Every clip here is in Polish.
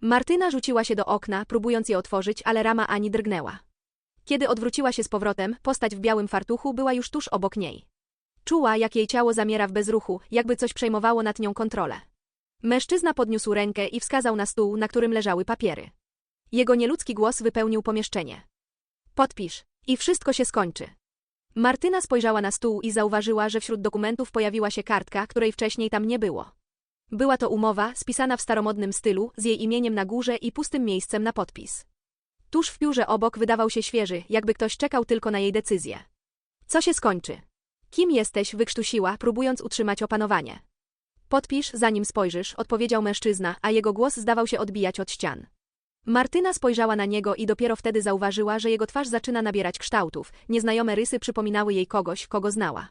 Martyna rzuciła się do okna, próbując je otworzyć, ale rama ani drgnęła. Kiedy odwróciła się z powrotem, postać w białym fartuchu była już tuż obok niej. Czuła, jak jej ciało zamiera w bezruchu, jakby coś przejmowało nad nią kontrolę. Mężczyzna podniósł rękę i wskazał na stół, na którym leżały papiery. Jego nieludzki głos wypełnił pomieszczenie. Podpisz. I wszystko się skończy. Martyna spojrzała na stół i zauważyła, że wśród dokumentów pojawiła się kartka, której wcześniej tam nie było. Była to umowa, spisana w staromodnym stylu, z jej imieniem na górze i pustym miejscem na podpis. Tuż w piórze obok wydawał się świeży, jakby ktoś czekał tylko na jej decyzję. Co się skończy? Kim jesteś? wykrztusiła, próbując utrzymać opanowanie. Podpisz, zanim spojrzysz, odpowiedział mężczyzna, a jego głos zdawał się odbijać od ścian. Martyna spojrzała na niego i dopiero wtedy zauważyła, że jego twarz zaczyna nabierać kształtów, nieznajome rysy przypominały jej kogoś, kogo znała.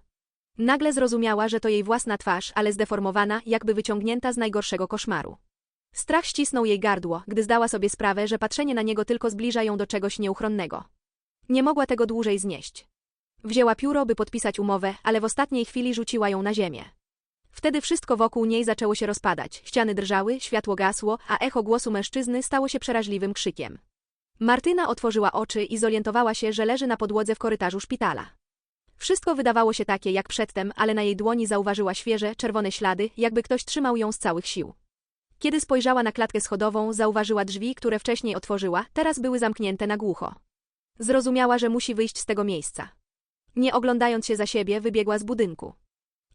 Nagle zrozumiała, że to jej własna twarz, ale zdeformowana, jakby wyciągnięta z najgorszego koszmaru. Strach ścisnął jej gardło, gdy zdała sobie sprawę, że patrzenie na niego tylko zbliża ją do czegoś nieuchronnego. Nie mogła tego dłużej znieść. Wzięła pióro, by podpisać umowę, ale w ostatniej chwili rzuciła ją na ziemię. Wtedy wszystko wokół niej zaczęło się rozpadać, ściany drżały, światło gasło, a echo głosu mężczyzny stało się przeraźliwym krzykiem. Martyna otworzyła oczy i zorientowała się, że leży na podłodze w korytarzu szpitala. Wszystko wydawało się takie jak przedtem, ale na jej dłoni zauważyła świeże, czerwone ślady, jakby ktoś trzymał ją z całych sił. Kiedy spojrzała na klatkę schodową, zauważyła drzwi, które wcześniej otworzyła, teraz były zamknięte na głucho. Zrozumiała, że musi wyjść z tego miejsca. Nie oglądając się za siebie, wybiegła z budynku.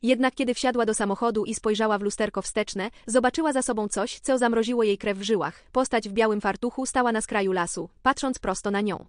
Jednak kiedy wsiadła do samochodu i spojrzała w lusterko wsteczne, zobaczyła za sobą coś, co zamroziło jej krew w żyłach. Postać w białym fartuchu stała na skraju lasu, patrząc prosto na nią.